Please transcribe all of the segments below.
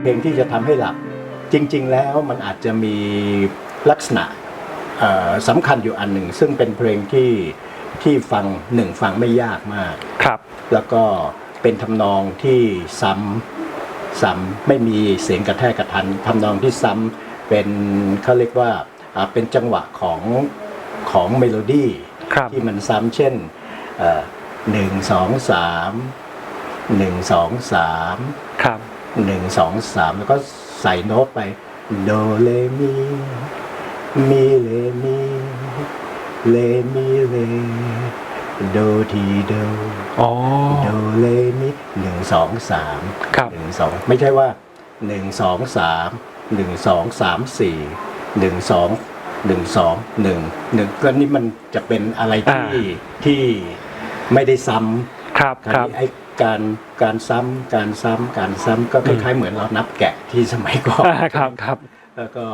เพลงที่จะทำให้หลับ จริง ๆ แล้วมันอาจจะมีลักษณะเอ่อสำคัญอยู่อันหนึ่ง ซึ่งเป็นเพลงที่ที่ฟังหนึ่งฟังไม่ยากมากครับ แล้วก็เป็นทำนองที่ซ้ำซ้ำไม่มีเสียงกระแทกกระทันทำนองที่ซ้ำเป็นเขาเรียกว่าอ่าเป็นจังหวะของของเมโลดี้ครับที่มันซ้ำเช่นเอ่อหนึ่งสองสามหนึ่งสองสามครับ หนึ่งสองสามแล้วก็ใส่โน้ตไปโดเลมีมีเลมีเลมีเลโดทีโดอ๋อโดเลมีหนึ่งสองสามครับหนึ่งสองไม่ใช่ว่าหนึ่งสองสามหนึ่งสองสามสี่หนึ่งสองหนึ่งสองหนึ่งหนึ่งก็นี่มันจะเป็นอะไรที่ที่ไม่ได้ซ้ำครับครับไการการซ้ำการซ้ำการซ้ำก็คล้ายๆเหมือนเรานับแกะที่สมัยก่อนอ่าครับครับแล้วก็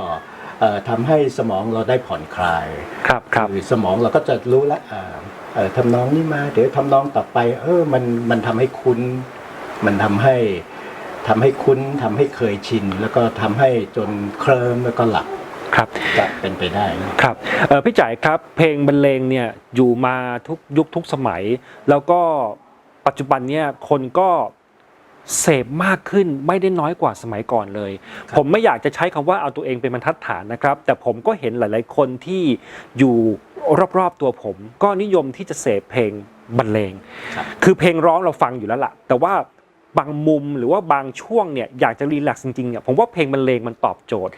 เอ่อทำให้สมองเราได้ผ่อนคลาย ครับครับอสมองเราก็จะรู้แล้วเอ่อเอ่อทำนองนี้มา เดี๋ยวทำนองต่อไป เออมันมันทำให้คุ้น มันทำให้ทำให้คุ้นทำให้เคยชิน แล้วก็ทำให้จนเคลิ้มแล้วก็หลับครับก็เป็นไปได้ครับเออพี่จ่ายครับเพลงบรรเลงเนี่ยอยู่มาทุกยุคทุกสมัย แล้วก็ ปัจจุบันเนี่ยคนก็เสพมากขึ้นไม่ได้น้อยกว่าสมัยก่อนเลยครับผมไม่อยากจะใช้คำว่าเอาตัวเองเป็นบรรทัดฐานนะครับ แต่ผมก็เห็นหลาย ๆ คนที่อยู่รอบ ๆ ตัวผม ก็นิยมที่จะเสพเพลงบรรเลงครับคือเพลงร้องเราฟังอยู่แล้วล่ะ แต่ว่าบางมุมหรือว่าบางช่วงเนี่ยอยากจะรีแลกซ์จริง ๆ เนี่ยผมว่าเพลงบรรเลงมันตอบโจทย์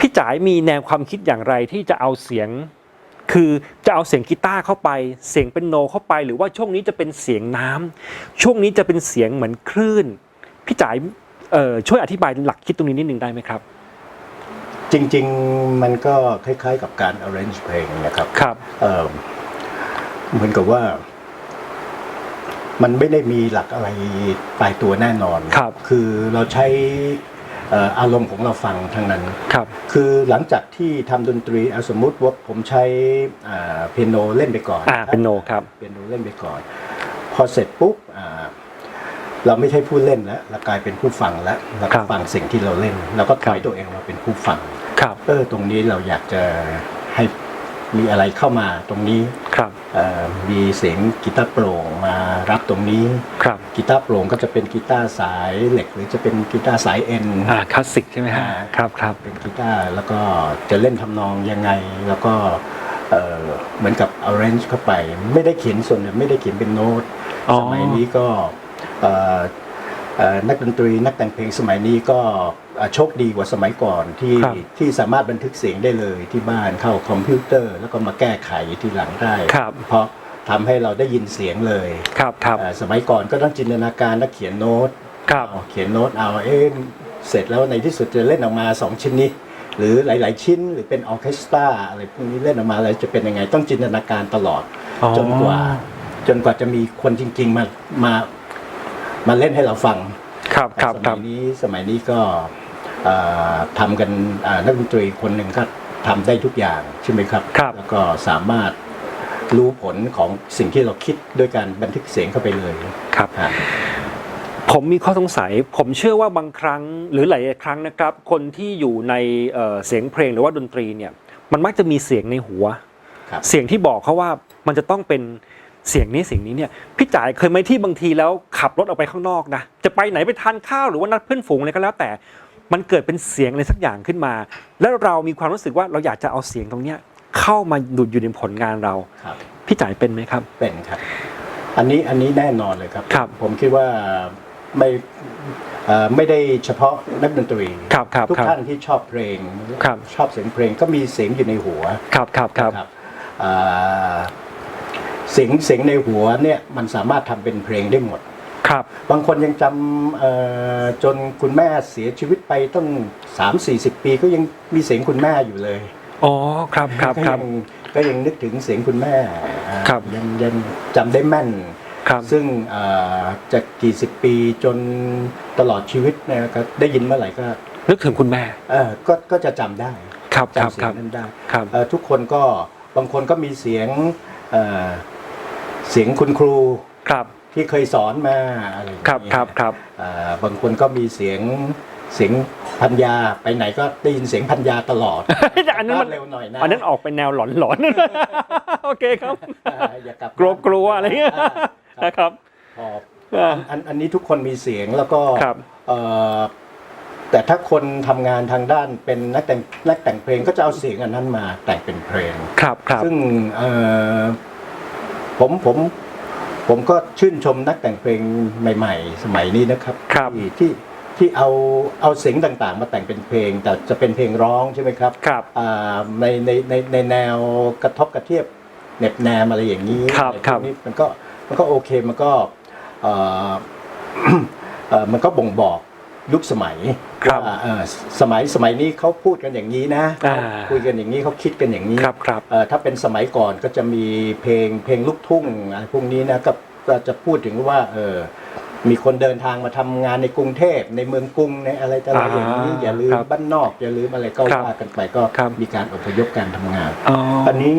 พี่จ๋ายมีแนวความคิดอย่างไรที่จะเอาเสียง คือจะเอาเสียงกีตาร์เข้าไป เสียงเป็นโนเข้าไป หรือว่าช่วงนี้จะเป็นเสียงน้ำช่วงนี้จะเป็นเสียงเหมือนคลื่น พี่จ๋ายเอ่อช่วยอธิบายหลักคิดตรงนี้นิดนึงได้ไหมครับ จริงๆมันก็คล้าย ๆ กับการ arrange เพลงนะครับครับเอ่อเหมือนกับว่า มันไม่ได้มีหลักอะไรตายตัวแน่นอนครับ คือเราใช้เอ่ออารมณ์ของเราฟังทั้งนั้น ครับ คือหลังจากที่ทำดนตรีเอาสมมุติว่าผมใช้อ่าเปียโนเล่นไปก่อนอ่าเป็นโนครับเปียโนเล่นไปก่อน พอเสร็จปุ๊บอ่าเราไม่ใช่ผู้เล่นแล้วเรากลายเป็นผู้ฟังแล้วเราครัก็บฟังสิ่งที่เราเล่นเราก็ถอยครับตัวเองมาเป็นผู้ฟังครับเออตรงนี้เราอยากจะให้ มีอะไรเข้ามาตรงนี้ครับเอ่อมีเสียงกีตาร์โปร่งมารับตรงนี้ครับกีตาร์โปร่งก็จะเป็นกีตาร์สายเหล็ก หรือจะเป็นกีตาร์สายเอ็นอ่าคลาสสิกใช่ไหมฮะอ่าครับครับเป็นกีตาร์แล้วก็จะเล่นทำนองยังไงแล้วก็เอ่อเหมือนกับ arrange เข้าไป ไม่ได้เขียนส่วนใหญ่ไม่ได้เขียนเป็นโน้ตอ๋อสมัยนี้ก็เอ่อเอ่อ นักดนตรีนักแต่งเพลงสมัยนี้ก็เอ่อโชคดีกว่าสมัยก่อนที่ครับที่สามารถบันทึกเสียงได้เลยที่บ้านเข้าคอมพิวเตอร์ แล้วก็มาแก้ไขทีหลังได้ ครับ เพราะทำให้เราได้ยินเสียงเลยครับครับ เอ่อสมัยก่อนก็ต้องจินตนาการและเขียนโน้ต ครับ เอาเขียนโน้ตเอาเอ๊ะเสร็จแล้วในที่สุดจะเล่นออกมาสองชิ้นนี้ หรือหลาย ๆ ชิ้นหรือเป็นออร์เคสตราอะไรพวกนี้เล่นออกมาอะไรจะเป็นยังไง ต้องจินตนาการตลอด อ๋อ จนกว่า จนกว่าจะมีคนจริง ๆ มามา มาเล่นให้เราฟังครับครับสครัมับยนี้สมัยนี้ก็เอ่อทำกันอ่านักดนตรีคนหนึ่งก็ทำได้ทุกอย่างใช่ไหมครับครับแล้วก็สามารถรู้ผลของสิ่งที่เราคิดด้วยการบันทึกเสียงเข้าไปเลยครับฮะผมมีข้อสงสัย ผมเชื่อว่าบางครั้งหรือหลายๆครั้งนะครับ คนที่อยู่ในเอ่อเสียงเพลงหรือว่าดนตรีเนี่ย มันมักจะมีเสียงในหัวครับเสียงที่บอกเขาว่ามันจะต้องเป็น เสียงนี้เสียงนี้เนี่ยพี่จ่ายเคยไหมที่บางทีแล้วขับรถออกไปข้างนอกนะจะไปไหนไปทานข้าวหรือว่านัดเพื่อนฝูงอะไรก็แล้วแต่มันเกิดเป็นเสียงอะไรสักอย่างขึ้นมา แล้วเรามีความรู้สึกว่าเราอยากจะเอาเสียงตรงเนี้ยเข้ามาดูดอยู่ในผลงานเราครับพี่จ่ายเป็นไหมครับ เป็นครับ อันนี้อันนี้แน่นอนเลยครับครับผมคิดว่าไม่เอ่อไม่ได้เฉพาะนักดนตรีครับครับทุกครับท่านที่ชอบเพลงครับชอบเสียงเพลงก็มีเสียงอยู่ในหัวครับครับครับนะครับอ่า เสียงเสียงในหัวเนี่ยมันสามารถทำเป็นเพลงได้หมด ครับ บางคนยังจำเอ่อจนคุณแม่เสียชีวิตไปตั้ง3 4 0 ปีก็ยังมีเสียงคุณแม่อยู่เลย อ๋อ ครับครับครับก็ยังก็ยังนึกถึงเสียงคุณแม่อ่าครับยังยังจำได้แม่นครับซึ่งเอ่อจะกี่สิบปีจนตลอดชีวิตเนะครับได้ยินเมื่อไหร่ก็ นึกถึงคุณแม่เออก็ก็จะจำได้ครับครับจำเสีคยรังบนั้นได้ครับเอ่อทุกคนก็บางคนก็มีเสียง เอ่อเสียงคุณครูครับที่เคยสอนมาอะไรอย่างครับเงี้ยครับครับเอ่อบางคนก็มีเสียงเสียงพันยาไปไหนก็ได้ยินเสียงพันยาตลอดแต่อันนั้นมันเร็วหน่อยนะอันนั้นออกเป็นแนวหลอนๆ โอเคครับ อ่าอย่ากลับกลัวกลัวอะไรเงี้ยอ่านะครับพออ่า อันอันนี้ทุกคนมีเสียงแล้วก็ครับเอ่อแต่ถ้าคนทำงานทางด้านเป็นนักแต่งนักแต่งเพลงก็จะเอาเสียงอันนั้นมาแต่งเป็นเพลง ครับครับซึ่งเอ่อ ผมผมผมก็ชื่นชมนักแต่งเพลงใหม่ ๆ สมัยนี้นะครับครับที่ที่ที่เอาเอาเสียงต่างๆ มาแต่งเป็นเพลง แต่จะเป็นเพลงร้องใช่ไหมครับครับอ่าในในในในแนวกระทบกระเทียบเหน็บแนมอะไรอย่างนี้ครับอะไพวกครับ นี้มันก็มันก็โอเคมันก็เอ่อเอ่อมันก็บ่งบอก ยุคสมัยครับว่าเอ่อสมัยสมัยนี้เขาพูดกันอย่างนี้นะอ่า เขาคุยกันอย่างนี้เขาคิดกันอย่างนี้ ครับครับ เอ่อถ้าเป็นสมัยก่อนก็จะมีเพลงเพลงลูกทุ่งอะไรพวกนี้นะก็ก็จะพูดถึงว่าเออมีคนเดินทางมาทำงานในกรุงเทพในเมืองกรุงในอะไรต่ออะไรอย่างนี้ อ่าอย่าลืมครับบ้านนอก อย่าลืมอะไรก็ครับว่ากันไปก็ครับ มีการอพยพการทำงาน อ๋ออันนี้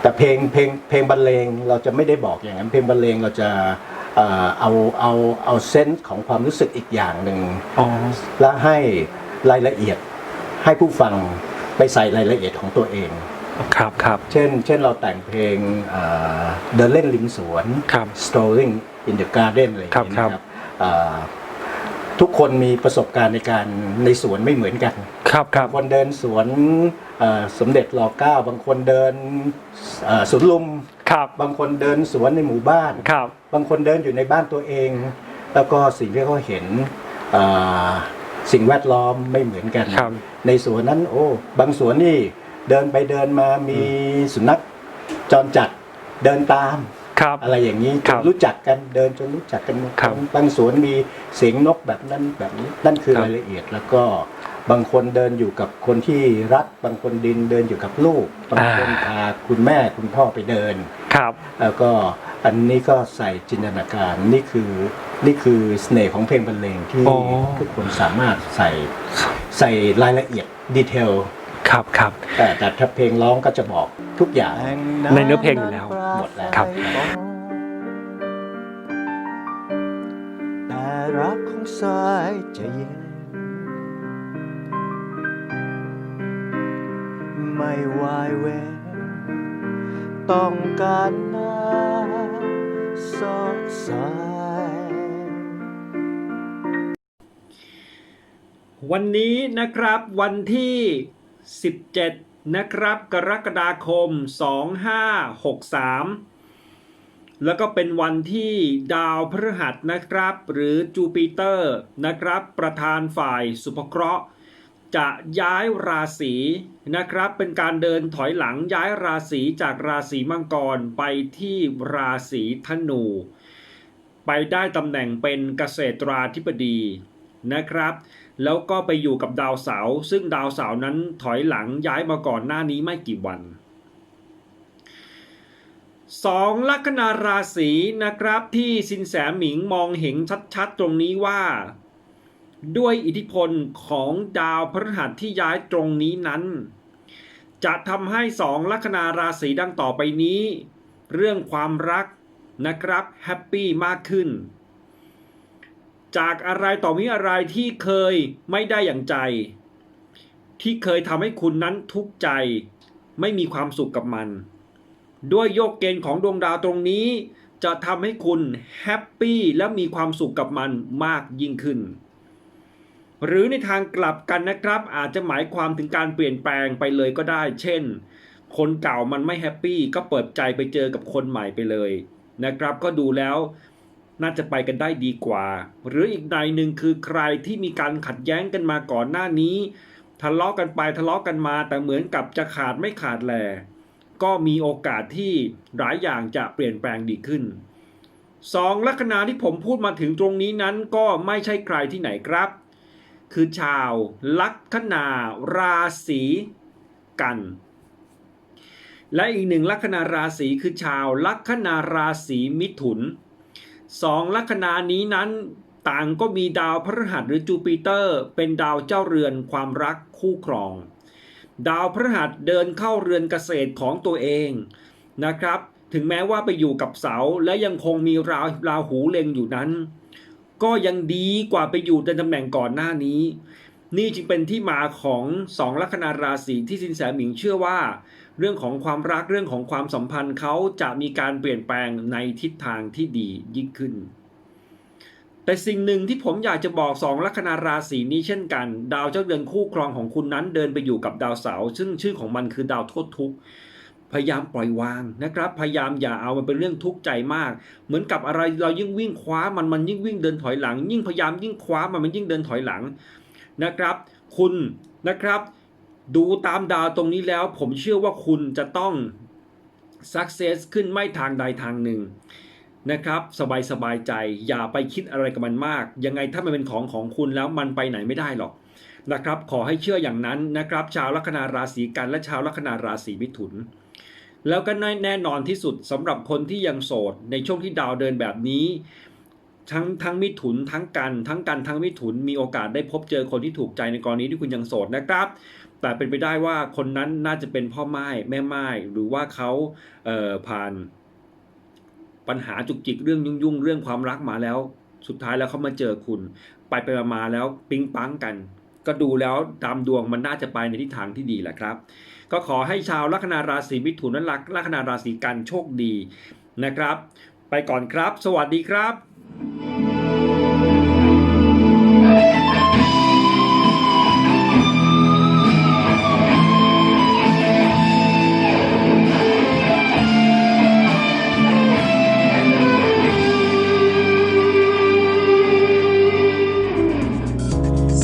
แต่เพลงเพลงเพลงบรรเลงเราจะไม่ได้บอกอย่างนั้นเพลงบรรเลงเราจะ เอ่อเอาเอาเอาเซนส์ของความรู้สึกอีกอย่างหนึ่ง อ๋อ และให้รายละเอียดให้ผู้ฟังไปใส่รายละเอียดของตัวเอง ครับครับ เช่น เช่นเราแต่งเพลงเอ่อเดินเล่นริมสวน ครับ strolling in the garden อะไรอย่างครับเงี้ยครับ นะครับเอ่อ ทุกคนมีประสบการณ์ในการในสวนไม่เหมือนกัน ครับครับ บางคนเดินสวนเอ่อสมเด็จรอเก้าบางคนเดินเอ่อสวนลุม ครับบางคนเดินสวนในหมู่บ้าน ครับ บางคนเดินอยู่ในบ้านตัวเอง แล้วก็สิ่งที่เขาเห็นเอ่อสิ่งแวดล้อมไม่เหมือนกันครับในสวนนั้น โอ้บางสวนนี่เดินไปเดินมามีสุนัขจรจัดเดินตาม ครับอะไรอย่างนี้คจรันบรู้จักกันเดินจนรู้จักกันครับบางสวนมีเสียงนกแบบนั้นแบบนี้นั่นคือครับรายละเอียดแล้วก็บางคนเดินอยู่กับคนที่รัก บางคนดินเดินอยู่กับลูกบางคนพาคุณแม่คุณพ่อไปเดินครับ แล้วก็อันนี้ก็ใส่จินตนาการนี่คือนี่คือเสน่ห์ของเพลงบรรเลงที่อ๋อทุกคนสามารถใส่ใส่รายละเอียดดีเทล ครับครับ แต่แต่ถ้าเพลงร้องก็จะบอกทุกอย่าง ในเนื้อเพลงอยู่แล้วหมดแล้วครับ แต่รักของสายจะเย็น ไม่วายเว้นต้องการน้ำสดใสวันนี้นะครับวันที่ 17 นะครับ กรกฎาคม 2563 แล้วก็เป็นวันที่ดาวพฤหัสนะครับ หรือจูปิเตอร์นะครับ ประธานฝ่ายสุภเคราะห์ จะย้ายราศีนะครับ เป็นการเดินถอยหลังย้ายราศีจากราศีมังกรไปที่ราศีธนู ไปได้ตำแหน่งเป็นเกษตราธิบดีนะครับ แล้วก็ไปอยู่กับดาวเสาร์ซึ่งดาวเสาร์นั้นถอยหลังย้ายมาก่อนหน้านี้ไม่กี่วันสองลัคนาราศีนะครับที่สินแสหมิงมองเห็นชัดๆ ตรงนี้ว่า ด้วยอิทธิพลของดาวพฤหัสที่ย้ายตรงนี้นั้น จะทำให้สองลัคนาราศีดังต่อไปนี้ เรื่องความรักนะครับแฮปปี้มากขึ้น จากอะไรต่อมีอะไรที่เคยไม่ได้อย่างใจ ที่เคยทำให้คุณนั้นทุกข์ใจ ไม่มีความสุขกับมัน ด้วยโยกเกณฑ์ของดวงดาวตรงนี้ จะทำให้คุณแฮปปี้และมีความสุขกับมันมากยิ่งขึ้น หรือในทางกลับกันนะครับ อาจจะหมายความถึงการเปลี่ยนแปลงไปเลยก็ได้ เช่น คนเก่ามันไม่แฮปปี้ก็เปิดใจไปเจอกับคนใหม่ไปเลยนะครับ ก็ดูแล้ว น่าจะไปกันได้ดีกว่า หรืออีกในหนึ่งคือใครที่มีการขัดแย้งกันมาก่อนหน้านี้ ทะเลาะกันไปทะเลาะกันมา แต่เหมือนกับจะขาดไม่ขาดแลก็มีโอกาสที่หลายอย่างจะเปลี่ยนแปลงดีขึ้นสองลัคนาที่ผมพูดมาถึงตรงนี้นั้นก็ไม่ใช่ใครที่ไหนครับ คือชาวลัคนาราศีกัน และอีกหนึ่งลัคนาราศีคือชาวลัคนาราศีมิถุน สองลัคนานี้นั้นต่างก็มีดาวพฤหัสหรือจูปิเตอร์ เป็นดาวเจ้าเรือนความรักคู่ครอง ดาวพฤหัสเดินเข้าเรือนเกษตรของตัวเองนะครับ ถึงแม้ว่าไปอยู่กับเสาและยังคงมีราราหูเล็งอยู่นั้น ก็ยังดีกว่าไปอยู่ในตำแหน่งก่อนหน้านี้ นี่จึงเป็นที่มาของสองลัคนาราศีที่สินแสหมิงเชื่อว่า เรื่องของความรักเรื่องของความสัมพันธ์เขาจะมีการเปลี่ยนแปลงในทิศทางที่ดียิ่งขึ้น แต่สิ่งหนึ่งที่ผมอยากจะบอกสองลัคนาราศีนี้เช่นกัน ดาวเจ้าเดือนคู่ครองของคุณนั้นเดินไปอยู่กับดาวเสาร์ซึ่งชื่อของมันคือดาวโทษทุกข์พยายามปล่อยวางนะครับ พยายามอย่าเอามันเป็นเรื่องทุกข์ใจมาก เหมือนกับอะไรเรายิ่งวิ่งคว้ามันมันยิ่งวิ่งเดินถอยหลัง ยิ่งพยายามยิ่งคว้ามันมันยิ่งเดินถอยหลังนะครับ คุณนะครับ ดูตามดาวตรงนี้แล้ว ผมเชื่อว่าคุณจะต้อง success ขึ้นไม่ทางใดทางหนึ่งนะครับ สบายสบายใจ อย่าไปคิดอะไรกับมันมาก ยังไงถ้ามันเป็นของของคุณแล้วมันไปไหนไม่ได้หรอกนะครับ ขอให้เชื่ออย่างนั้นนะครับ ชาวลัคนาราศีกันและชาวลัคนาราศีมิถุน แล้วก็แน่นอนที่สุดสำหรับคนที่ยังโสด ในช่วงที่ดาวเดินแบบนี้ทั้งทั้งมิถุนทั้งกัน ทั้งกันทั้งมิถุนมีโอกาสได้พบเจอคนที่ถูกใจในกรณีที่คุณยังโสดนะครับ แต่เป็นไปได้ว่าคนนั้นน่าจะเป็นพ่อไม้แม่ไม้หรือว่าเขาเผ่านปัญหาจุกจิกเรื่องยุ่งๆ เรื่องความรักมาแล้ว สุดท้ายแล้วเขามาเจอคุณ ไปไปมามาแล้วปิ๊งปังกัน ก็ดูแล้วตามดวงมันน่าจะไปในทิศทางที่ดีแหละครับ ก็ขอให้ชาวลัคนาราศีมิถุนและลัคนาราศีกันโชคดีนะครับ ไปก่อนครับ สวัสดีครับ